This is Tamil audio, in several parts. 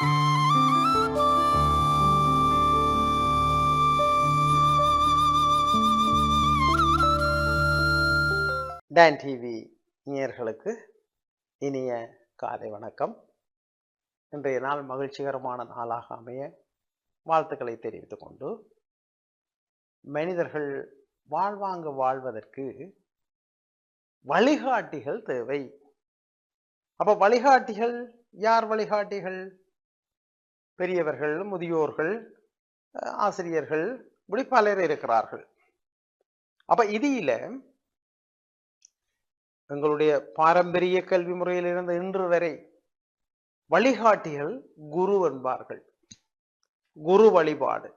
டான் டிவி நேயர்களுக்கு இனிய காலை வணக்கம். இன்றைய நாள் மகிழ்ச்சிகரமான நாளாக அமைய வாழ்த்துக்களை தெரிவித்துக் கொண்டு மனிதர்கள் வாழ்வாங்க வாழ்வதற்கு வழிகாட்டிகள் தேவை. அப்போ வழிகாட்டிகள் யார் வழிகாட்டிகள்? பெரியவர்கள் முதியோர்கள் ஆசிரியர்கள் இப்படி பலர் இருக்கிறார்கள். அப்ப இதில எங்களுடைய பாரம்பரிய கல்வி முறையிலிருந்து இன்று வரை வழிகாட்டிகள் குரு என்பார்கள். குரு வழிபாடு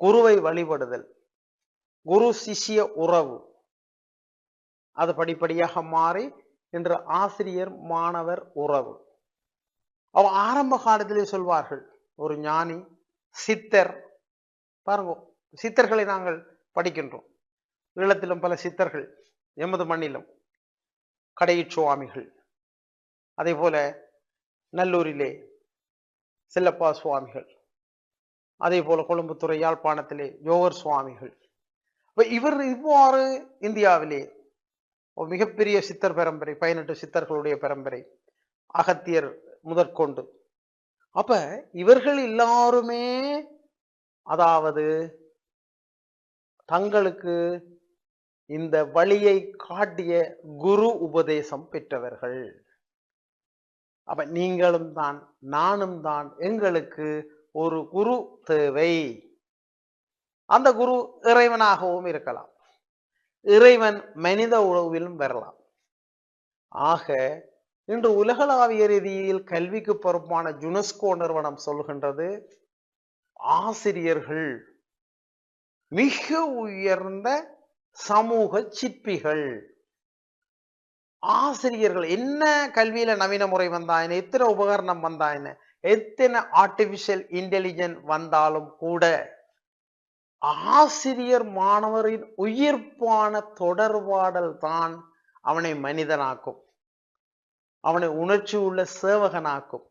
குருவை வழிபடுதல் குரு சிஷ்ய உறவு. அது படிப்படியாக மாறி இன்று ஆசிரியர் மாணவர் உறவு. அவ ஆரம்ப காலத்திலே சொல்வார்கள் ஒரு ஞானி சித்தர். பாருங்க சித்தர்களை நாங்கள் படிக்கின்றோம். ஈழத்திலும் பல சித்தர்கள் எமது மண்ணிலும் கடையிற் சுவாமிகள். அதே போல நல்லூரிலே செல்லப்பா சுவாமிகள். அதே போல கொழும்புத்துறை யாழ்ப்பாணத்திலே யோகர் சுவாமிகள். இப்போ இவர் இவ்வாறு இந்தியாவிலே மிகப்பெரிய சித்தர் பரம்பரை பதினெட்டு சித்தர்களுடைய பரம்பரை அகத்தியர் முதற்கொண்டு. அப்ப இவர்கள் எல்லாருமே அதாவது தங்களுக்கு இந்த வழியை காட்டிய குரு உபதேசம் பெற்றவர்கள். அப்ப நீங்களும் தான் நானும் தான் எங்களுக்கு ஒரு குரு தேவை. அந்த குரு இறைவனாகவும் இருக்கலாம். இறைவன் மனித உறவிலும் வரலாம். ஆக இன்று உலகளாவிய ரீதியில் கல்விக்கு பொறுப்பான ஜுனெஸ்கோ நிறுவனம் சொல்கின்றது ஆசிரியர்கள் மிக உயர்ந்த சமூக சிற்பிகள். ஆசிரியர்கள் என்ன கல்வியில நவீன முறை வந்தாயின எத்தனை உபகரணம் வந்தாயின எத்தனை ஆர்டிபிஷியல் இன்டெலிஜென்ட் வந்தாலும் கூட ஆசிரியர் மாணவரின் உயிர்ப்பான தொடர்பாடல் தான் அவனை மனிதனாக்கும். அவனை உணர்ச்சி உள்ள சேவகனாக்கும்.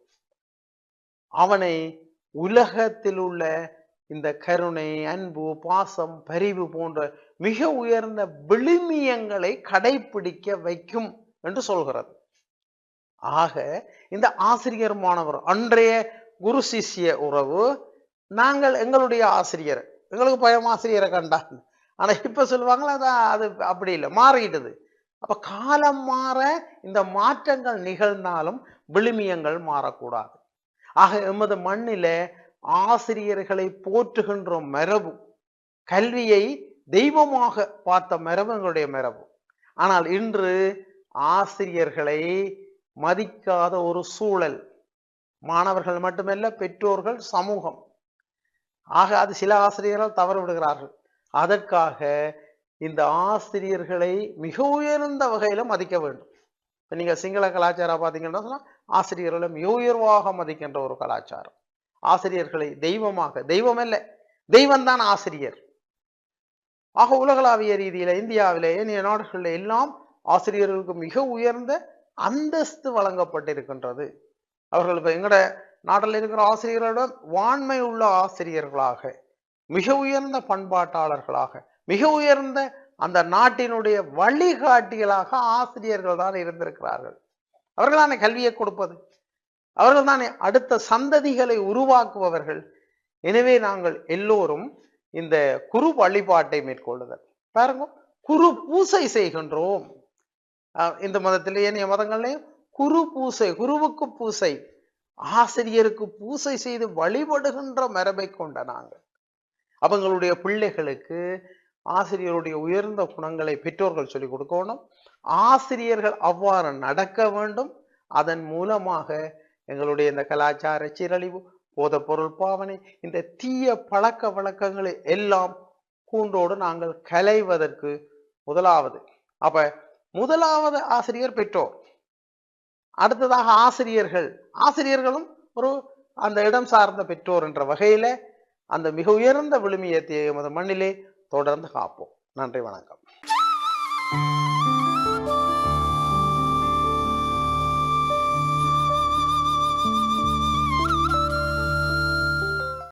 அவனை உலகத்தில் உள்ள இந்த கருணை அன்பு பாசம் பரிவு போன்ற மிக உயர்ந்த விழுமியங்களை கடைபிடிக்க வைக்கும் என்று சொல்கிறது. ஆக இந்த ஆசிரியர் மாணவர் அன்றைய குரு சிஷ்ய உறவு நாங்கள் எங்களுடைய ஆசிரியர். எங்களுக்கு பயம் ஆசிரியரை கண்டா ஆனால் இப்போ சொல்லுவாங்களா அது அப்படி இல்லை மாறிடுது. அப்ப காலம் மாற இந்த மாற்றங்கள் நிகழ்ந்தாலும் விழுமியங்கள் மாறக்கூடாது. ஆக எமது மண்ணில ஆசிரியர்களை போற்றுகின்ற மரபு கல்வியை தெய்வமாக பார்த்த மரபு எங்களுடைய மரபு. ஆனால் இன்று ஆசிரியர்களை மதிக்காத ஒரு சூழல் மாணவர்கள் மட்டுமல்ல பெற்றோர்கள் சமூகம். ஆக அது சில ஆசிரியர்கள் தவறு விடுகிறார்கள். அதற்காக இந்த ஆசிரியர்களை மிக உயர்ந்த வகையில மதிக்க வேண்டும். இப்ப நீங்க சிங்கள கலாச்சாரம் பார்த்தீங்கன்னா சொன்னா ஆசிரியர்களை மிக உயர்வாக மதிக்கின்ற ஒரு கலாச்சாரம். ஆசிரியர்களை தெய்வமாக தெய்வம் இல்லை தெய்வம்தான் ஆசிரியர். ஆக உலகளாவிய ரீதியில இந்தியாவிலே ஏனைய நாடுகளில் எல்லாம் ஆசிரியர்களுக்கு மிக உயர்ந்த அந்தஸ்து வழங்கப்பட்டிருக்கின்றது. அவர்கள் இப்போ எங்கட நாட்டில் இருக்கிற ஆசிரியர்களோட வான்மை உள்ள ஆசிரியர்களாக மிக உயர்ந்த பண்பாட்டாளர்களாக மிக உயர்ந்த அந்த நாட்டினுடைய வழிகாட்டிகளாக ஆசிரியர்கள் தான் இருந்திருக்கிறார்கள். அவர்கள் தானே கல்வியை கொடுப்பது. அவர்கள் தானே அடுத்த சந்ததிகளை உருவாக்குபவர்கள். எனவே நாங்கள் எல்லோரும் இந்த குரு வழிபாட்டை மேற்கொள்ளுதல். பாருங்க குரு பூசை செய்கின்றோம். அஹ் இந்த மதத்திலே ஏனைய மதங்கள்லையும் குரு பூசை குருவுக்கு பூசை ஆசிரியருக்கு பூசை செய்து வழிபடுகின்ற மரபை கொண்ட நாங்கள். அவங்களுடைய பிள்ளைகளுக்கு ஆசிரியருடைய உயர்ந்த குணங்களை பெற்றோர்கள் சொல்லிக் கொடுக்கணும். ஆசிரியர்கள் அவ்வாறு நடக்க வேண்டும். அதன் மூலமாக எங்களுடைய இந்த கலாச்சார சீரழிவு போதைப் பொருள் பாவனை இந்த தீய பழக்க வழக்கங்களை எல்லாம் கூண்டோடு நாங்கள் கலைவதற்கு முதலாவது. அப்ப முதலாவது ஆசிரியர் பெற்றோர். அடுத்ததாக ஆசிரியர்கள். ஆசிரியர்களும் ஒரு அந்த இடம் சார்ந்த பெற்றோர் என்ற வகையில அந்த மிக உயர்ந்த விழுமியத்தை எமது மண்ணிலே தொடர்ந்து காப்போம். நன்றி வணக்கம்.